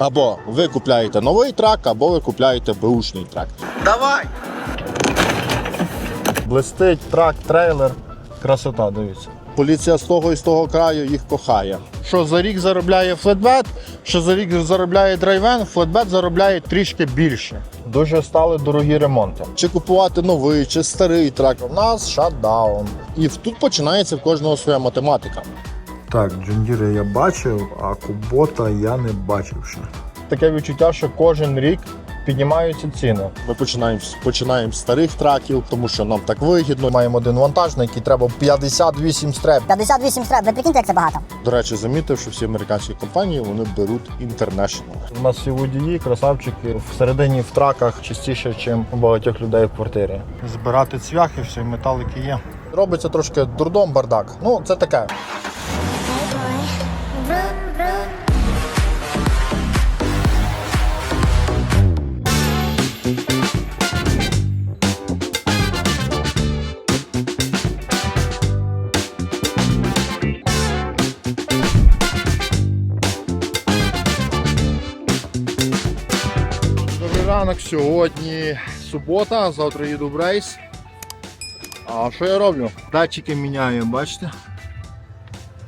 Або ви купляєте новий трак, або ви купляєте беушний трак. Давай! Блистить трак, трейлер. Красота, дивіться. Поліція з того і з того краю їх кохає. Що за рік заробляє флетбет, що за рік заробляє драйвен, флетбет заробляє трішки більше. Дуже стали дорогі ремонти. Чи купувати новий, чи старий трак. У нас шатдаун. І тут починається в кожного своя математика. Так, Джундіри я бачив, а Кубота я не бачив ще. Таке відчуття, що кожен рік піднімаються ціни. Ми починаємо, починаємо з старих траків, тому що нам так вигідно. Маємо один вантаж, на який треба 58 стреп. 58 стреп, ви прикиньте, як це багато. До речі, замітив, що всі американські компанії вони беруть інтернешнл. У нас всі водії, красавчики, всередині в траках частіше, ніж у багатьох людей в квартирі. Збирати цвяхи, все, металики є. Робиться трошки дурдом бардак. Ну, це таке. Сьогодні субота, завтра їду в рейс. А що я роблю? Датчики міняю, бачите?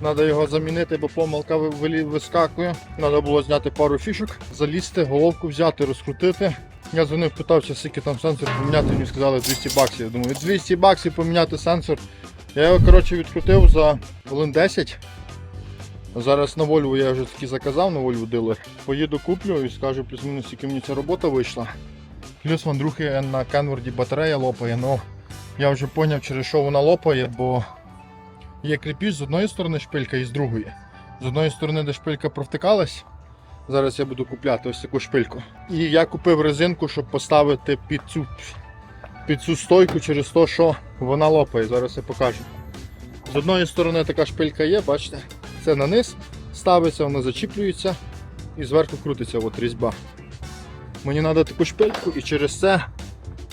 Треба його замінити, бо помилка вискакує. Треба було зняти пару фішок, залізти, головку взяти, розкрутити. Я дзвонив, питався, скільки там сенсор поміняти, мені сказали 200 баксів. Я думаю, 200 баксів поміняти сенсор. Я його коротше, відкрутив за хвилин 10. Зараз на Volvo я вже таки заказав на Volvo дилер. Поїду куплю і скажу плюс-мінус, скільки мені ця робота вийшла. Плюс в Андрухи на Кенворді батарея лопає. Ну я вже зрозумів, через що вона лопає, бо є кріпіж з одної сторони шпилька і з другої. З одної сторони, де шпилька провтикалась. Зараз я буду купляти ось таку шпильку. І я купив резинку, щоб поставити під цю, під цю стойку через те, що вона лопає. Зараз я покажу. З одної сторони така шпилька є, бачите? Це на низ ставиться, вона зачіплюється і зверху крутиться от різьба. Мені треба таку шпильку і через це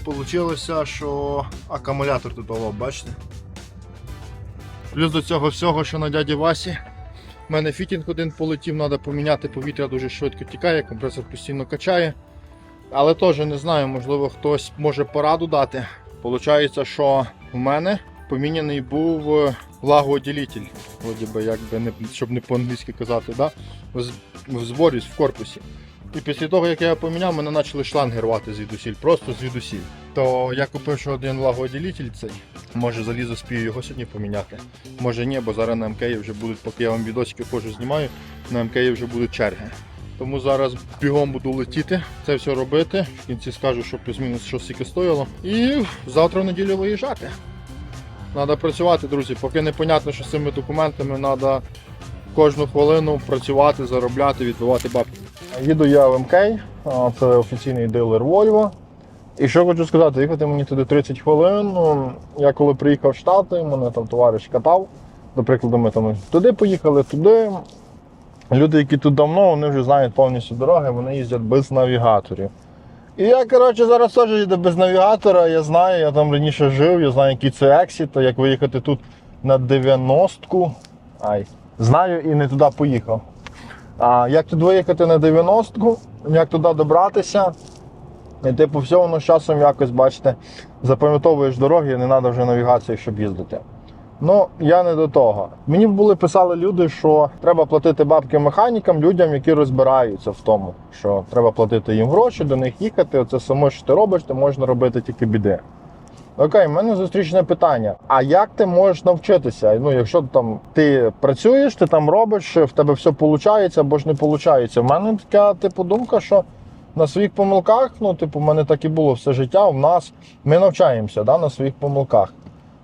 вийшло, що акумулятор тут о, бачите? Плюс до цього всього, що на дяді Васі. У мене фітінг один полетів, треба поміняти повітря дуже швидко тікає, компресор постійно качає. Але теж не знаю, можливо, хтось може пораду дати. Получається, що в мене поміняний був е. Як не, щоб не по-англійськи казати, да? в, зборі, в корпусі. І після того, як я поміняв, мене почали шланги рвати звідусіль, просто звідусіль. То я купив ще один влагооділитель цей. Може залізо спію його сьогодні поміняти. Може ні, бо зараз на МК вже будуть, поки я вам відосики кожу знімаю, на МК вже будуть черги. Тому зараз бігом буду летіти, це все робити. В кінці скажу, що плюс-мінус що скільки стояло. І завтра в неділю виїжджати. Треба працювати, друзі. Поки не понятно, що з цими документами треба кожну хвилину працювати, заробляти, відбивати бабки. Їду я в МК, це офіційний дилер Volvo. І що хочу сказати, їхати мені туди 30 хвилин. Ну, Я коли приїхав в Штати, мене там товариш катав. До прикладу, ми там туди поїхали, туди. Люди, які тут давно, вони вже знають повністю дороги, вони їздять без навігаторів. І я, коротше, зараз теж їду без навігатора, я знаю, я там раніше жив, я знаю, який це ексіт, як виїхати тут на 90-ку. Ай. Знаю і не туди поїхав. А як тут виїхати на 90-ку, як туди добратися? І типу, все воно з часом якось, бачите, запам'ятовуєш дороги, не треба вже навігації, щоб їздити. Ну, я не до того. Мені були писали люди, що треба платити бабки механікам, людям, які розбираються в тому, що треба платити їм гроші, до них їхати. Оце само, що ти робиш, ти можна робити тільки біди. Окей, в мене зустрічне питання. А як ти можеш навчитися? Ну, якщо там ти працюєш, ти там робиш, в тебе все виходить або ж не виходить. У мене така типу думка, що на своїх помилках, ну, типу, в мене так і було все життя. У нас ми навчаємося да, на своїх помилках.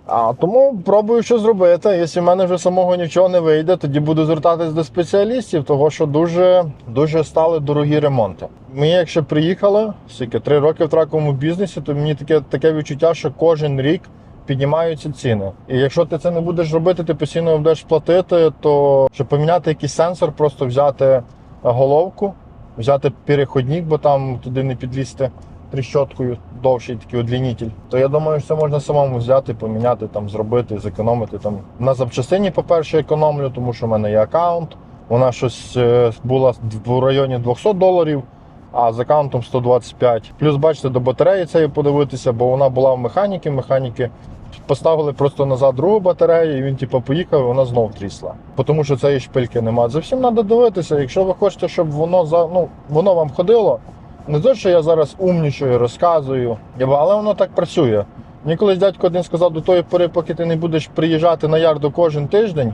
А тому пробую що зробити. Якщо в мене вже самого нічого не вийде, тоді буду звертатись до спеціалістів, того що дуже, дуже стали дорогі ремонти. Ми, якщо приїхали, скільки три роки в траковому бізнесі, то мені таке, таке відчуття, що кожен рік піднімаються ціни. І якщо ти це не будеш робити, ти постійно будеш платити, то щоб поміняти якийсь сенсор, просто взяти головку, взяти переходник, бо там туди не підлізти тріщоткою довший такий удлінитель, то я думаю, що це можна самому взяти, поміняти, там, зробити, зекономити. Там. На запчастині, по-перше, економлю, тому що в мене є аккаунт. Вона щось е, була в районі 200 доларів, а з аккаунтом 125. Плюс, бачите, до батареї цієї подивитися, бо вона була в механіки. Механіки поставили просто назад другу батарею, і він типу, поїхав, і вона знов трісла. Тому що цієї шпильки немає. За всім треба дивитися. Якщо ви хочете, щоб воно за ну воно вам ходило. Не те, що я зараз умнічаю, розказую, але воно так працює. Мені колись дядько один сказав, до тої пори, поки ти не будеш приїжджати на ярду кожен тиждень,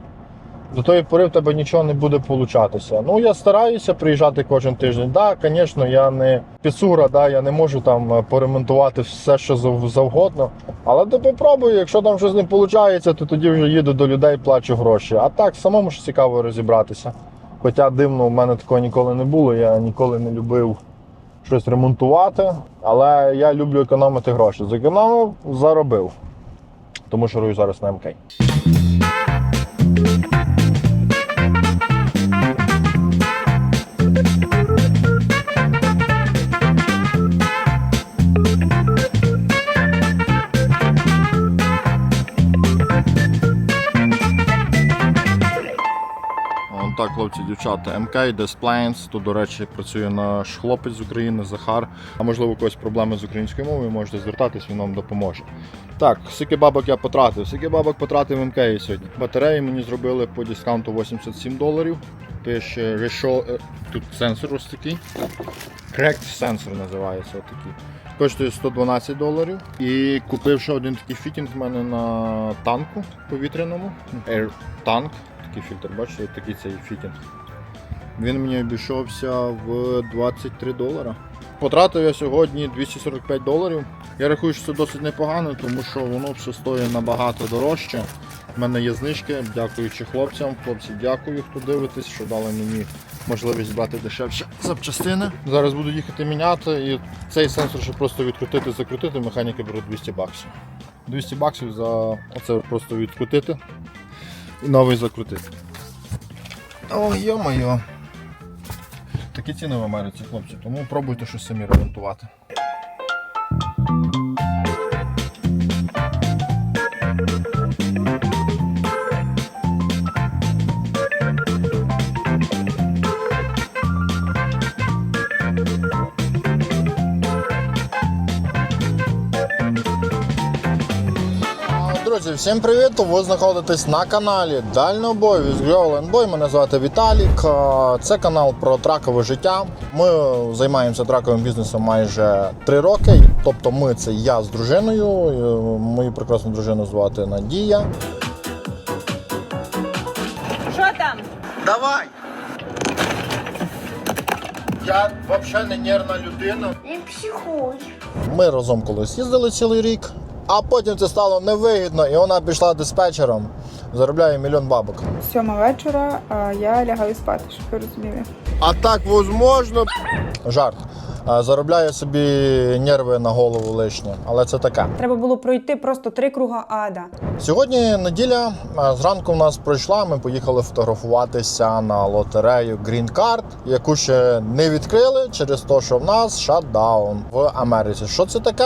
до тої пори в тебе нічого не буде получатися. Ну, я стараюся приїжджати кожен тиждень. Так, да, звісно, я не піцура, да, я не можу там е, поремонтувати все, що завгодно. Але ти попробуй, якщо там щось не виходить, то тоді вже їду до людей, плачу гроші. А так, самому ж цікаво розібратися. Хоча дивно, в мене такого ніколи не було, я ніколи не любив щось ремонтувати, але я люблю економити гроші. Зекономив, заробив. Тому що рую зараз на МК. Хлопці, дівчата, МК, Desplanes. Тут, до речі, працює наш хлопець з України, Захар. А можливо, у когось проблеми з українською мовою, можете звертатись, він вам допоможе. Так, скільки бабок я потратив? Скільки бабок потратив МК сьогодні? Батареї мені зробили по дискаунту 87 доларів. Пише Reshow, е, тут сенсор ось такий. Cracked Sensor називається отакий. Коштує 112 доларів. І купив ще один такий фітінг в мене на танку повітряному. Air Tank. Такий фільтр, бачите, такий цей фітінг. Він мені обійшовся в 23 долара. Потратив я сьогодні 245 доларів. Я рахую, що це досить непогано, тому що воно все стоїть набагато дорожче. У мене є знижки, дякуючи хлопцям. Хлопці, дякую, хто дивитесь, що дали мені можливість брати дешевші запчастини. Зараз буду їхати міняти і цей сенсор ще просто відкрутити, закрутити. Механіки беруть 200 баксів. 200 баксів за оце просто відкрутити і новий закрутити. О, йо-моє. Такі ціни в Америці, хлопці, тому пробуйте щось самі ремонтувати. Друзі, всім привіт! Ви знаходитесь на каналі Дальнобой Girl Мене звати Віталік. Це канал про тракове життя. Ми займаємося траковим бізнесом майже три роки. Тобто, ми це я з дружиною. е, Мою прекрасну дружину звати Надія. Що там? Давай! Я взагалі не нервна людина. Не психуй. Ми разом колись їздили цілий рік, а потім це стало невигідно, і вона пішла диспетчером. Заробляє мільйон бабок. Сьома вечора, а я лягаю спати, щоб ви розуміли. А так возможно. Жарт. Заробляє собі нерви на голову лишні, але це таке. Треба було пройти просто три круга ада. Сьогодні неділя. Зранку в нас пройшла. Ми поїхали фотографуватися на лотерею Green Card, яку ще не відкрили через те, що в нас шатдаун в Америці. Що це таке?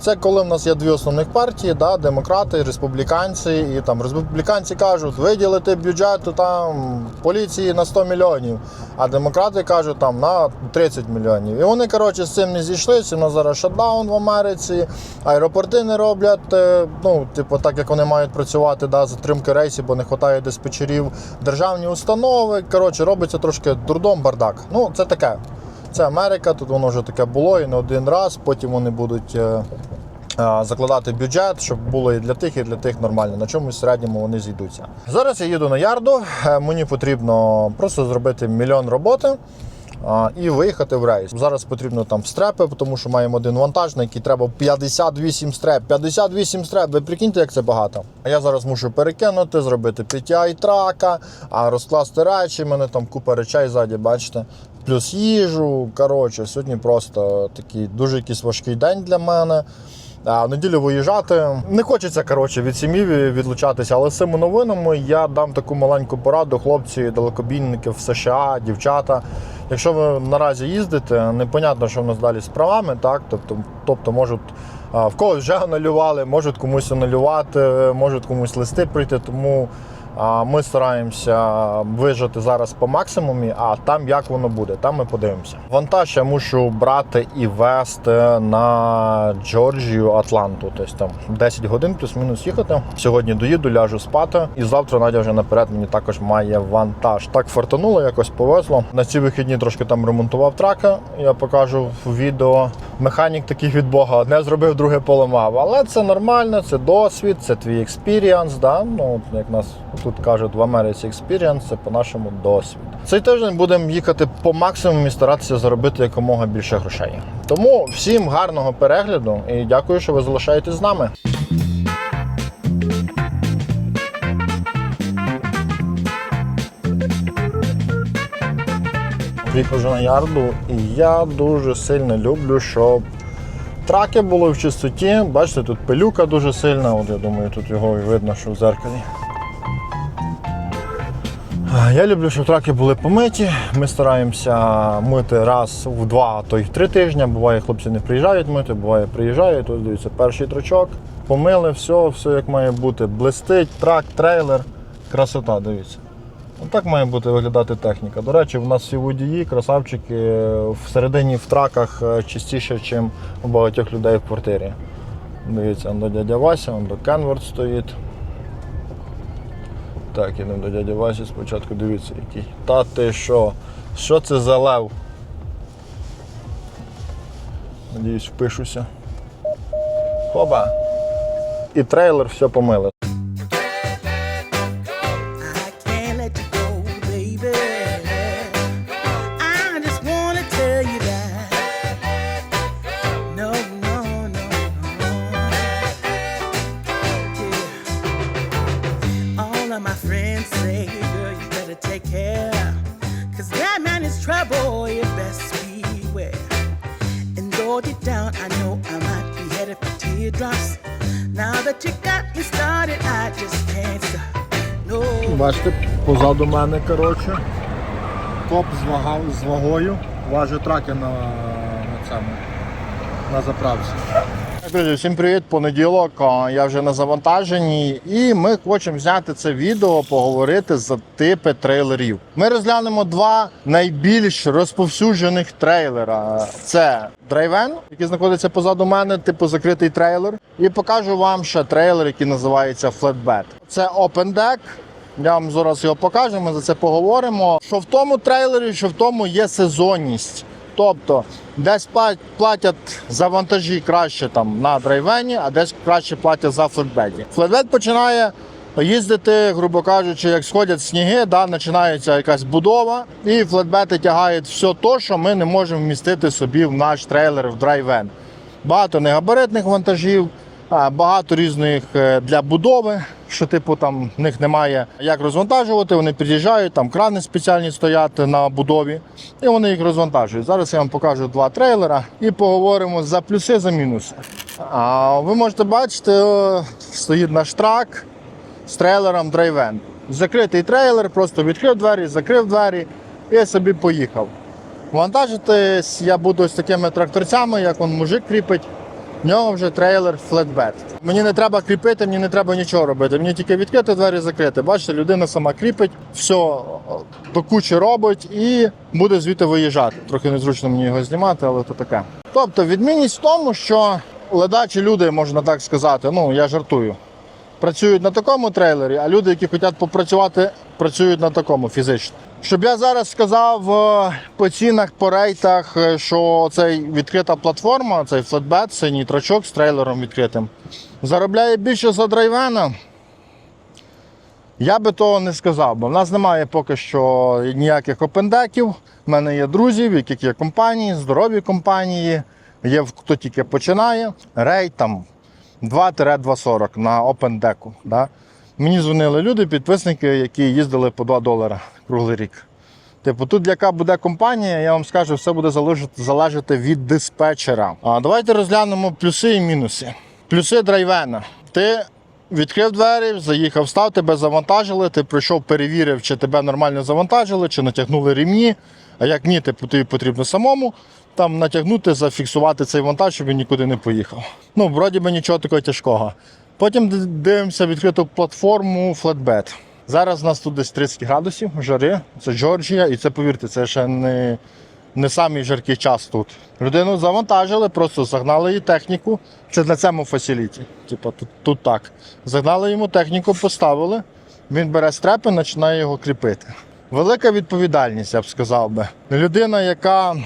Це коли в нас є дві основних партії: да, демократи, республіканці. І там республіканці кажуть, виділити бюджету там поліції на 100 мільйонів, а демократи кажуть там на 30 мільйонів. І вони коротше з цим не зійшлися. У нас зараз шатдаун в Америці, аеропорти не роблять. е, Ну, типу, так як вони мають працювати, да, затримки рейсів, бо не вистачає диспетчерів, державні установи. Коротше, робиться трошки дурдом, бардак. Ну, це таке. Це Америка, тут воно вже таке було і не один раз. Потім вони будуть. е, е, Закладати бюджет, щоб було і для тих, і для тих нормально. На чомусь середньому вони зійдуться. Зараз я їду на ярду. е, Мені потрібно просто зробити мільйон роботи і виїхати в рейс. Зараз потрібно там стрепи, тому що маємо один вантаж, на який треба 58 стреп. 58 стреп. Ви прикиньте, як це багато. А я зараз мушу перекинути, зробити PTI трака, розкласти речі. У мене там купа речей ззаді, бачите. Плюс їжу. Коротше, сьогодні просто такий дуже якийсь важкий день для мене. А в неділю виїжджати. Не хочеться коротше, від сім'ї відлучатися, але з цими новинами я дам таку маленьку пораду хлопці, далекобійники в США, дівчата. Якщо ви наразі їздите, непонятно, що в нас далі з правами, так? Тобто, тобто можуть в когось вже анулювали, можуть комусь анулювати, можуть комусь листи прийти. Тому ми стараємося вижити зараз по максимумі, а там як воно буде, там ми подивимося. Вантаж я мушу брати і вести на Джорджію, Атланту. Тобто там 10 годин плюс-мінус їхати. Сьогодні доїду, ляжу спати, і завтра Надя вже наперед мені також має вантаж. Так фартануло, якось повезло. На ці вихідні трошки там ремонтував траки. Я покажу в відео. Механік таких від Бога. Одне зробив, друге поламав. Але це нормально, це досвід, це твій експіріанс. Да? Ну, як нас тут кажуть в Америці, експіріанс це по-нашому досвід. Цей тиждень будемо їхати по максимуму і старатися заробити якомога більше грошей. Тому всім гарного перегляду і дякую, що ви залишаєтесь з нами. Приїхав на ярду, і я дуже сильно люблю, щоб траки були в чистоті. Бачите, тут пилюка дуже сильна, от я думаю, тут його і видно, що в зеркалі. А, Я люблю, щоб траки були помиті. Ми стараємося мити раз в два, а то й в три тижні. Буває, хлопці не приїжджають мити, буває, приїжджають. Тут дивіться, перший трачок. Помили, все, все як має бути. Блистить, трак, трейлер. Красота, дивіться. Так має бути виглядати техніка. До речі, в нас всі водії, красавчики всередині в траках е, чистіше, ніж у багатьох людей в квартирі. Дивіться, до дядя Вася, он до Кенворд стоїть. Так, ідемо до дяді Васі спочатку дивіться, який. Та ти що? Що це за лев? Надіюсь, впишуся. Хоба! І трейлер все помили. Позаду мене, коротше. Коп з, вага, з вагою. Важить траки на, на цьому, на заправці. Друзі, всім привіт! Понеділок. Я вже на завантаженні, і ми хочемо зняти це відео, поговорити за типи трейлерів. Ми розглянемо два найбільш розповсюджених трейлера. Це драйвен, який знаходиться позаду мене, типу закритий трейлер. І покажу вам ще трейлер, який називається Flatbed. Це Open Deck. Я вам зараз його покажу, ми за це поговоримо. Що в тому трейлері, що в тому є сезонність. Тобто десь платять за вантажі краще там на драйвені, а десь краще платять за флетбеді. Флетбед починає їздити, грубо кажучи, як сходять сніги, да, починається якась будова, і флетбети тягають все те, що ми не можемо вмістити собі в наш трейлер в драйвен. Багато негабаритних вантажів, багато різних е, для будови, що типу там в них немає як розвантажувати. Вони під'їжджають, там крани спеціальні стоять на будові, і вони їх розвантажують. Зараз я вам покажу два трейлера і поговоримо за плюси, за мінуси. А ви можете бачити, стоїть наш трак з трейлером драйвен. Закритий трейлер, просто відкрив двері, закрив двері і собі поїхав. Вантажитись я буду ось такими тракторцями, як он мужик кріпить. В нього вже трейлер флетбед. Мені не треба кріпити, мені не треба нічого робити. Мені тільки відкрити двері закрити. Бачите, людина сама кріпить, все до кучі робить і буде звідти виїжджати. Трохи незручно мені його знімати, але то таке. Тобто відмінність в тому, що ледачі люди, можна так сказати, ну я жартую, працюють на такому трейлері, а люди, які хочуть попрацювати, працюють на такому фізично. Щоб я зараз сказав е, по цінах, по рейтах, е, що цей відкрита платформа, цей флетбет, синій трачок з трейлером відкритим, заробляє більше за драйвена. Я би того не сказав, бо в нас немає поки що ніяких опендеків. У мене є друзі, в яких є компанії, здорові компанії, є хто тільки починає. Рейд там 2-2,40 на опендеку. Да? Мені дзвонили люди, підписники, які їздили по 2 долара круглий рік. Типу, тут яка буде компанія, я вам скажу, все буде залежати, залежати від диспетчера. А давайте розглянемо плюси і мінуси. Плюси драйвена. Ти відкрив двері, заїхав, став, тебе завантажили, ти прийшов, перевірив, чи тебе нормально завантажили, чи натягнули рівні. А як ні, типу, тобі потрібно самому там натягнути, зафіксувати цей вантаж, щоб він нікуди не поїхав. Ну, вроді би нічого такого тяжкого. Потім дивимося відкриту платформу Flatbed. Зараз у нас тут десь 30 градусів жари, це Джорджія, і це, повірте, це ще не, не самий жаркий час тут. Людину завантажили, просто загнали її техніку. Це на цьому фасиліті. Типу, тут, тут так. Загнали йому техніку, поставили. Він бере стрепи, починає його кріпити. Велика відповідальність, я б сказав би. Людина, яка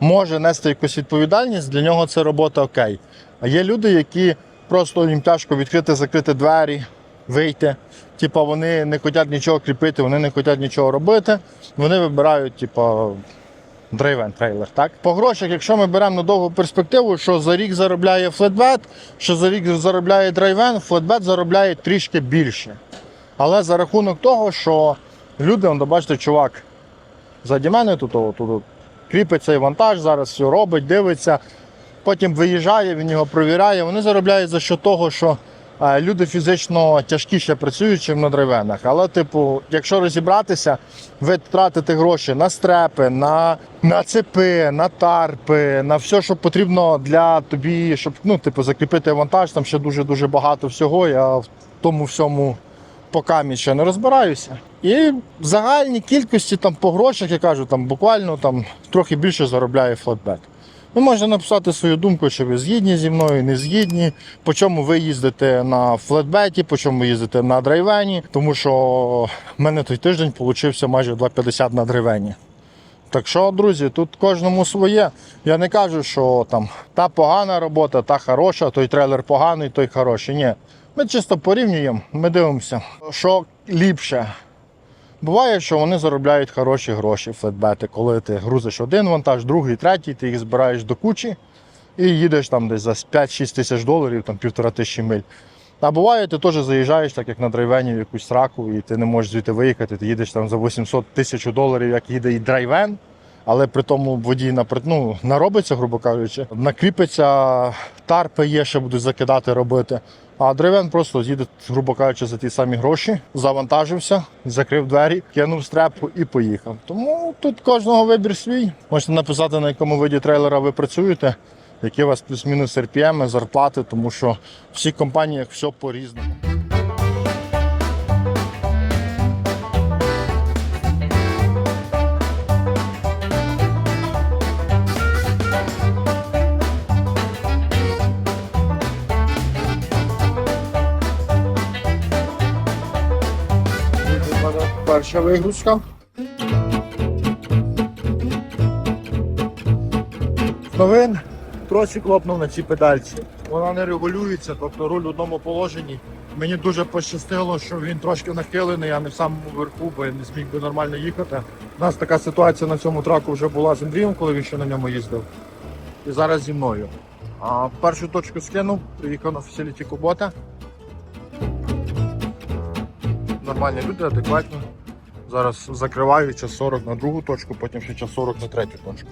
може нести якусь відповідальність, для нього це робота окей. А є люди, які просто їм тяжко відкрити, закрити двері, вийти. Типа вони не хочуть нічого кріпити, вони не хочуть нічого робити. Вони вибирають, типа, драйвен трейлер. Так? По грошах, якщо ми беремо на довгу перспективу, що за рік заробляє флетбет, що за рік заробляє драйвен, флетбет заробляє трішки більше. Але за рахунок того, що люди, он, бачите, чувак ззаді мене тут, тут о, кріпить цей вантаж, зараз все робить, дивиться, потім виїжджає, він його провіряє. Вони заробляють за що того, що люди фізично тяжкіше працюють, ніж на драйвенах. Але, типу, якщо розібратися, ви тратите гроші на стрепи, на, на цепи, на тарпи, на все, що потрібно для тобі, щоб ну, типу, закріпити вантаж, там ще дуже-дуже багато всього. Я в тому всьому поки ще не розбираюся. І в загальній кількості там по грошах, я кажу, там буквально там трохи більше заробляє флотбет. Ви можете написати свою думку, що ви згідні зі мною, не згідні, по чому ви їздите на флетбеті, по чому ви їздите на драйвені, тому що в мене той тиждень получився майже 2,50 на драйвені. Так що, друзі, тут кожному своє. Я не кажу, що там та погана робота, та хороша, той трейлер поганий, той хороший. Ні. Ми чисто порівнюємо, ми дивимося, що ліпше. Буває, що вони заробляють хороші гроші, флетбети, коли ти грузиш один вантаж, другий, третій, ти їх збираєш до кучі і їдеш там десь за 5-6 тисяч доларів, там півтора тисячі миль. А буває, ти теж заїжджаєш, так як на драйвені в якусь сраку, і ти не можеш звідти виїхати, ти їдеш там за 800 тисяч доларів, як їде і драйвен, але при тому водій ну, наробиться, грубо кажучи, накріпиться, тарпи є, ще будуть закидати робити. А древен просто їде, грубо кажучи, за ті самі гроші, завантажився, закрив двері, кинув стрепу і поїхав. Тому тут кожного вибір свій. Можете написати, на якому виді трейлера ви працюєте, які у вас плюс-мінус RPM, зарплати, тому що в всіх компаніях все по-різному. Перша вигрузка. Новин тросик лопнув на цій педальці. Вона не регулюється, тобто руль в одному положенні. Мені дуже пощастило, що він трошки нахилений, а не в самому верху, бо я не зміг би нормально їхати. У нас така ситуація на цьому траку вже була з Андрієм, коли він ще на ньому їздив. І зараз зі мною. А першу точку скинув, приїхав на фасиліті Кубота. Нормальні люди, адекватні. Зараз закриваю час 40 на другу точку, потім ще час 40 на третю точку.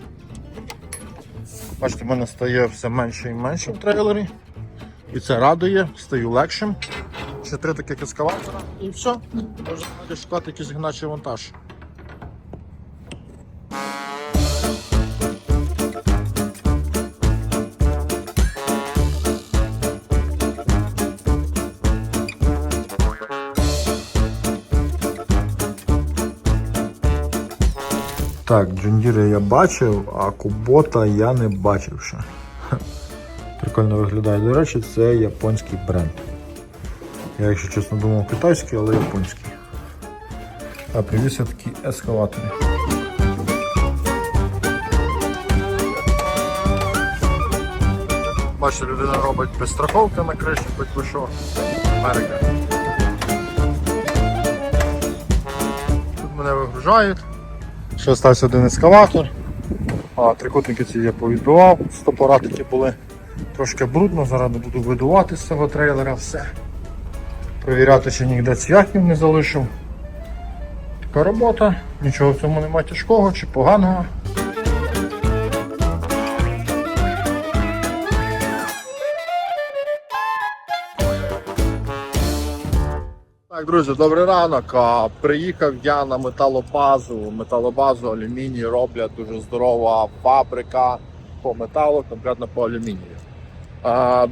Бачите, в мене стає все менше і менше в трейлері. І це радує, стаю легшим. Ще три таких ескалатора і все. Можна шукати якийсь гначий вантаж. Так, Джундіри я бачив, а Кубота я не бачив ще. Прикольно виглядає. До речі, це японський бренд. Я, якщо чесно, думав китайський, але японський. А привіз я такі ескалатори. Бачите, людина робить без страховки на криші, хоч би що. Америка. Тут мене вигружають. Ще залишився один ескаватор. А, трикутники ці я повідбивав, стопоратики були трошки брудно, зараз буду видувати з цього трейлера все. Провіряти, чи ніде цвяхів не залишив. Така робота, нічого в цьому немає тяжкого чи поганого. Так, друзі, добрий ранок. Приїхав я на металобазу. Металобазу алюміній роблять дуже здорова фабрика по металу, конкретно по алюмінію.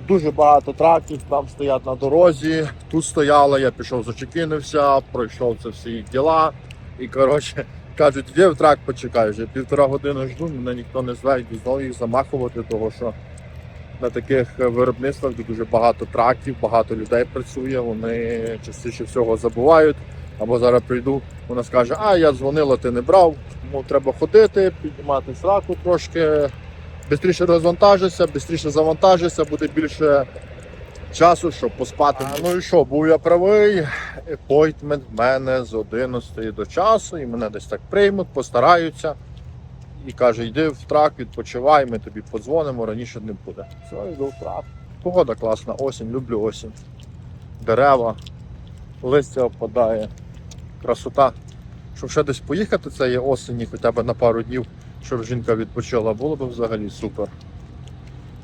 Дуже багато траків там стоять на дорозі. Тут стояли, я пішов зачекинився, пройшов це всі їх діла. І коротше кажуть, де в трак почекай, вже півтора години жду, мене ніхто не зве, знову їх замахувати, тому що на таких виробництвах, де дуже багато траків, багато людей працює, вони частіше всього забувають. Або зараз прийду, вона скаже, а я дзвонила, ти не брав, тому треба ходити, піднімати сраку трошки, швидше розвантажишся, швидше завантажишся, буде більше часу, щоб поспати. А, ну і що, був я правий, апойтмент в мене з 11 до часу, і мене десь так приймуть, постараються. І каже, йди в трак, відпочивай, ми тобі подзвонимо, раніше не буде. Все, йду в трак. Погода класна, осінь, люблю осінь. Дерева, листя опадає, красота. Щоб ще десь поїхати цієї осені, хоча б на пару днів, щоб жінка відпочила, було б взагалі супер.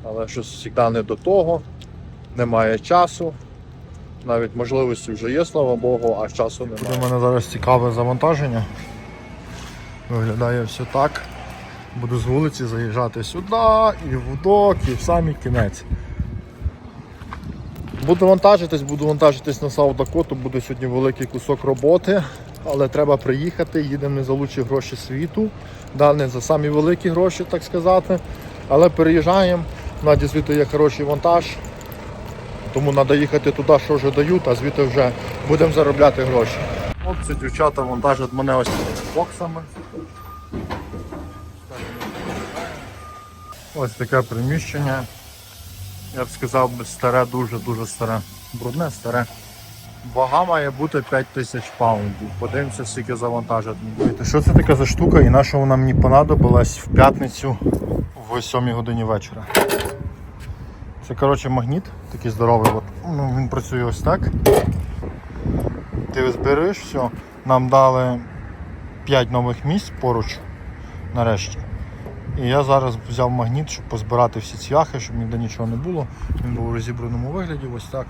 Але щось завжди не до того, немає часу. Навіть можливості вже є, слава Богу, а часу немає. У мене зараз цікаве завантаження. Виглядає все так. Буду з вулиці заїжджати сюди і в док, і в самий кінець. Буду вантажитись, буду вантажитись на Саут Дакоту, буде сьогодні великий кусок роботи, але треба приїхати, їдемо не за лучші гроші світу, да, не за самі великі гроші, так сказати. Але переїжджаємо, наді звідти є хороший вантаж, тому треба їхати туди, що вже дають, а звідти вже будемо заробляти гроші. Хлопці, дівчата вантажать мене ось боксами. Ось таке приміщення. Я б сказав, старе, дуже-дуже старе. Брудне, старе. Вага має бути 5 тисяч паундів. Подивимося, скільки завантажать. Що це таке за штука і на що вона мені понадобилась в п'ятницю в 7 годині вечора. Це коротше магніт, такий здоровий. От. Ну, він працює ось так. Ти збереш все. Нам дали 5 нових місць поруч нарешті. І я зараз взяв магніт, щоб позбирати всі цвяхи, щоб ніде нічого не було. Він був у розібраному вигляді, ось так.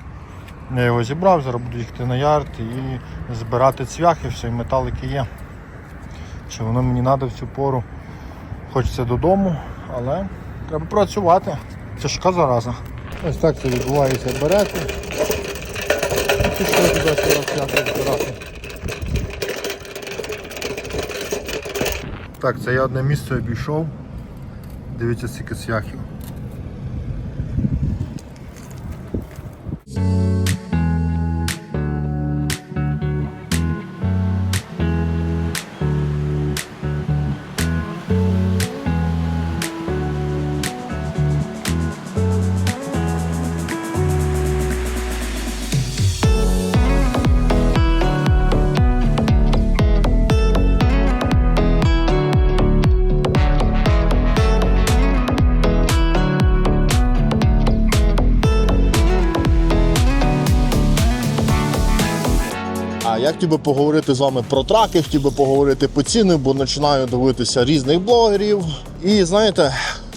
Я його зібрав, зараз буду їхати на ярд і збирати цвяхи, все, і металики є. Чи воно мені треба в цю пору. Хочеться додому, але треба працювати. Яка зараза. Ось так це відбувається берете. І пішли туди цвяхи збирати. Так, це я одне місце обійшов. Дивіться, скільки цвяхів. Би поговорити з вами про траки, хотів би поговорити по ціни, бо починаю дивитися різних блогерів. І знаєте,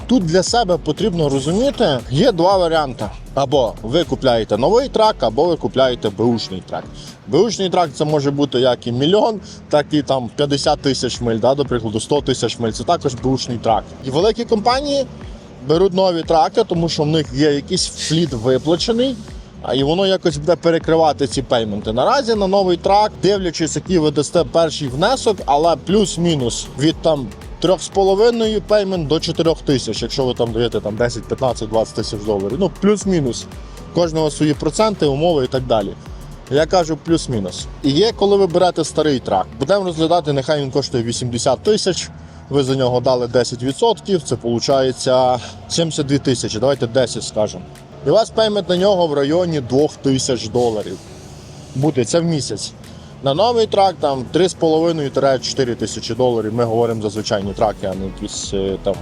тут для себе потрібно розуміти, є два варіанти. Або ви купляєте новий трак, або ви купляєте беушний трак. Беушний трак це може бути як і мільйон, так і там 50 тисяч миль, да, до прикладу, 100 тисяч миль. Це також беушний трак. І великі компанії беруть нові траки, тому що в них є якийсь фліт виплачений. І воно якось буде перекривати ці пейменти. Наразі на новий трак, дивлячись, який ви дасте перший внесок, але плюс-мінус від там 3,5 пеймент до 4 тисяч, якщо ви там даєте там 10, 15, 20 тисяч доларів. Ну, плюс-мінус. Кожного свої проценти, умови і так далі. Я кажу плюс-мінус. І є, коли ви берете старий трак. Будемо розглядати, нехай він коштує 80 тисяч. Ви за нього дали 10%, це виходить 72 тисячі. Давайте 10 скажемо. І вас пеймент на нього в районі 2000 доларів. Буде це в місяць. На новий трак там 3,5-4 тисячі доларів. Ми говоримо за звичайні траки, а не якісь е, там,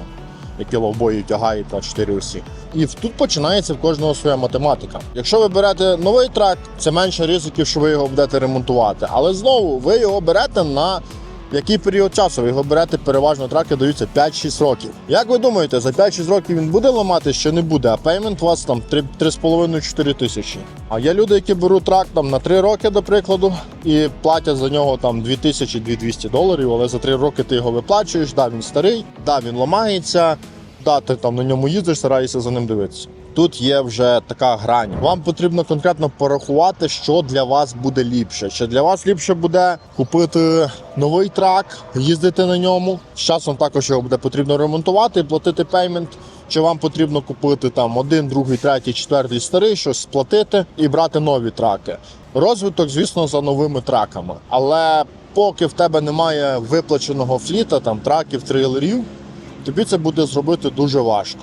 які ловбої тягають на 4 осі. І тут починається в кожного своя математика. Якщо ви берете новий трак, це менше ризиків, що ви його будете ремонтувати. Але знову ви його берете на який період часу ви його берете, переважно траки даються 5-6 років. Як ви думаєте, за 5-6 років він буде ламати, чи не буде, а пеймент у вас там 3,5-4 тисячі. А є люди, які беруть трак там на 3 роки, до прикладу, і платять за нього там 2000-2200 доларів, але за 3 роки ти його виплачуєш, да, він старий, да, він ламається, да, ти там на ньому їздиш, стараєшся за ним дивитися. Тут є вже така грань. Вам потрібно конкретно порахувати, що для вас буде ліпше. Чи для вас ліпше буде купити новий трак, їздити на ньому. З часом також його буде потрібно ремонтувати і платити пеймент. Чи вам потрібно купити там один, другий, третій, четвертий старий, щось сплатити і брати нові траки? Розвиток, звісно, за новими траками. Але поки в тебе немає виплаченого фліта, там траків, трейлерів, тобі це буде зробити дуже важко.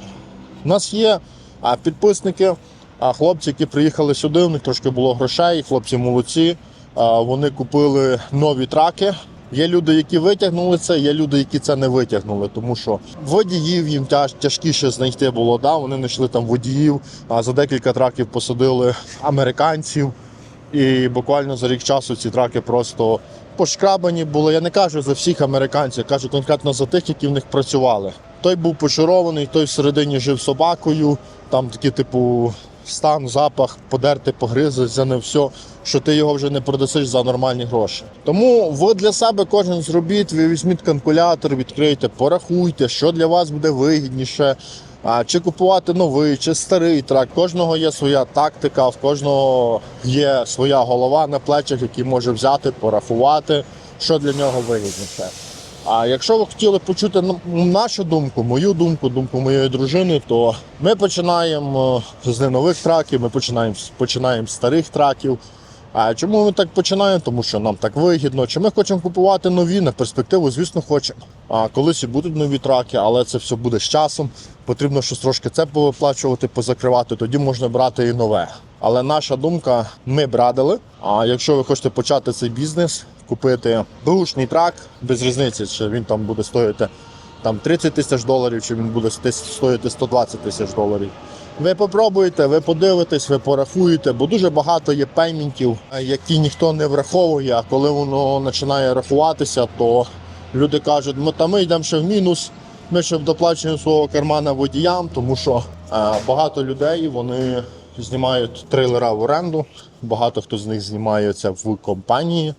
У нас є а, підписники, а, хлопці, які приїхали сюди, у них трошки було грошей, хлопці молодці. Вони купили нові траки. Є люди, які витягнули це, є люди, які це не витягнули, тому що водіїв їм тяж, тяжкіше знайти було. Да? Вони знайшли там водіїв, а за декілька траків посадили американців. І буквально за рік часу ці траки просто пошкрабані були. Я не кажу за всіх американців, я кажу конкретно за тих, які в них працювали. Той був почарований, той всередині жив собакою. Там такий, типу, стан, запах, подерти, погризи, це не все, що ти його вже не продасиш за нормальні гроші. Тому ви для себе кожен зробіть, ви візьміть калькулятор, відкрийте, порахуйте, що для вас буде вигідніше. А чи купувати новий, чи старий трак. Кожного є своя тактика, в кожного є своя голова на плечах, який може взяти, порахувати, що для нього вигідніше. А якщо ви хотіли почути ну, нашу думку, мою думку, думку моєї дружини, то ми починаємо е, з не нових траків, ми починаємо, починаємо з старих траків. А чому ми так починаємо? Тому що нам так вигідно. Чи ми хочемо купувати нові на перспективу, звісно, хочемо. А колись і будуть нові траки, але це все буде з часом. Потрібно щось трошки це повиплачувати, позакривати, тоді можна брати і нове. Але наша думка, ми б радили. А якщо ви хочете почати цей бізнес, купити бушний трак, без різниці, чи він там буде стоїти там 30 тисяч доларів, чи він буде стоїти 120 тисяч доларів. Ви попробуєте, ви подивитесь, ви порахуєте, бо дуже багато є пейментів, які ніхто не враховує. А коли воно починає рахуватися, то люди кажуть, ми та ми йдемо ще в мінус. Ми ще доплачуємо свого кармана водіям, тому що е, багато людей вони знімають трейлера в оренду. Багато хто з них знімається в компанії.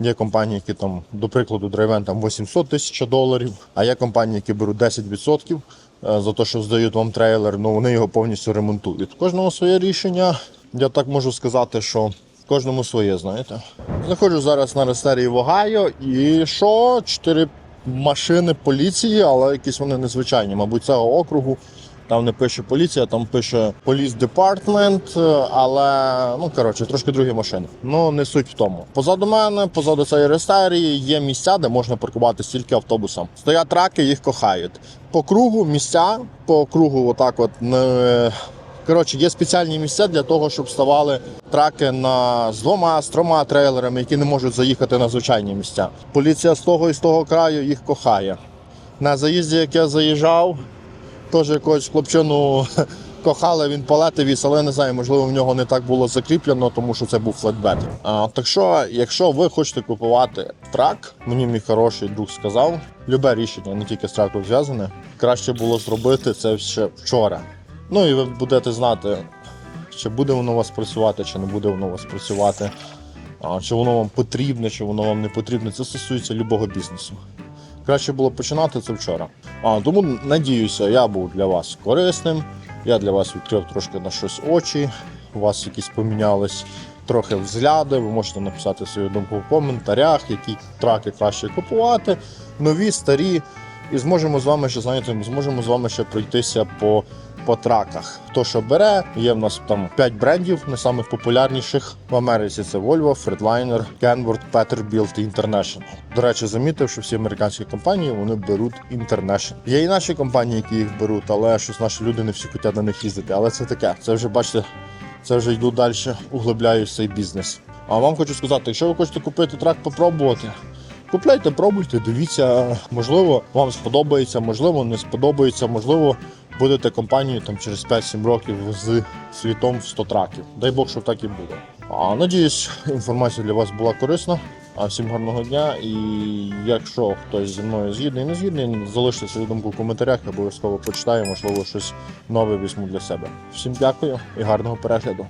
Є компанії, які там, до прикладу, драйвен там 800 тисяч доларів, а є компанії, які беруть 10% е, за те, що здають вам трейлер, ну вони його повністю ремонтують. Кожного своє рішення. Я так можу сказати, що кожному своє, знаєте. Знаходжу зараз на рестерії в Огайо і що? Чотири машини поліції, але якісь вони незвичайні, мабуть, цього округу. Там не пише поліція, там пише Police Department, е, але ну коротше, трошки другі машини. Ну не суть в тому. Позаду мене, позаду цієї рестерії є місця, де можна паркуватися тільки автобусом. Стоять траки, їх кохають. По кругу місця, по кругу, отак, от не. Коротше, є спеціальні місця для того, щоб ставали траки на з двома з трьома трейлерами, які не можуть заїхати на звичайні місця. Поліція з того і з того краю їх кохає. На заїзді, як я заїжджав, теж якогось хлопчину кохали, він палети віз, але не знаю, можливо, в нього не так було закріплено, тому що це був флетбет. А, так що, якщо ви хочете купувати трак, мені мій хороший друг сказав, любе рішення, не тільки з траком зв'язане, краще було зробити це ще вчора. Ну і ви будете знати, чи буде воно у вас працювати, чи не буде воно у вас працювати, а, чи воно вам потрібне, чи воно вам не потрібне. Це стосується любого бізнесу. Краще було починати це вчора. А, тому надіюся, я був для вас корисним. Я для вас відкрив трошки на щось очі. У вас якісь помінялись трохи взгляди. Ви можете написати свою думку в коментарях, які траки краще купувати, нові, старі. І зможемо з вами ще знаєте, зможемо з вами ще пройтися по, по траках. Хто що бере, є в нас там 5 брендів, не популярніших в Америці. Це Volvo, Freightliner, Kenworth, Peterbilt і International. До речі, замітив, що всі американські компанії вони беруть International. Є і наші компанії, які їх беруть, але щось наші люди не всі хочуть на них їздити. Але це таке. Це вже бачите, це вже йду далі, углубляю цей бізнес. А вам хочу сказати, якщо ви хочете купити трак, попробувати. Купляйте, пробуйте, дивіться, можливо, вам сподобається, можливо, не сподобається, можливо, будете компанією там через 5-7 років з світом в 100 траків. Дай Бог, щоб так і буде. А надіюсь, інформація для вас була корисна. А всім гарного дня. І якщо хтось зі мною згідний, не згідний, залиште свою думку в коментарях, я обов'язково почитаю, можливо, щось нове візьму для себе. Всім дякую і гарного перегляду.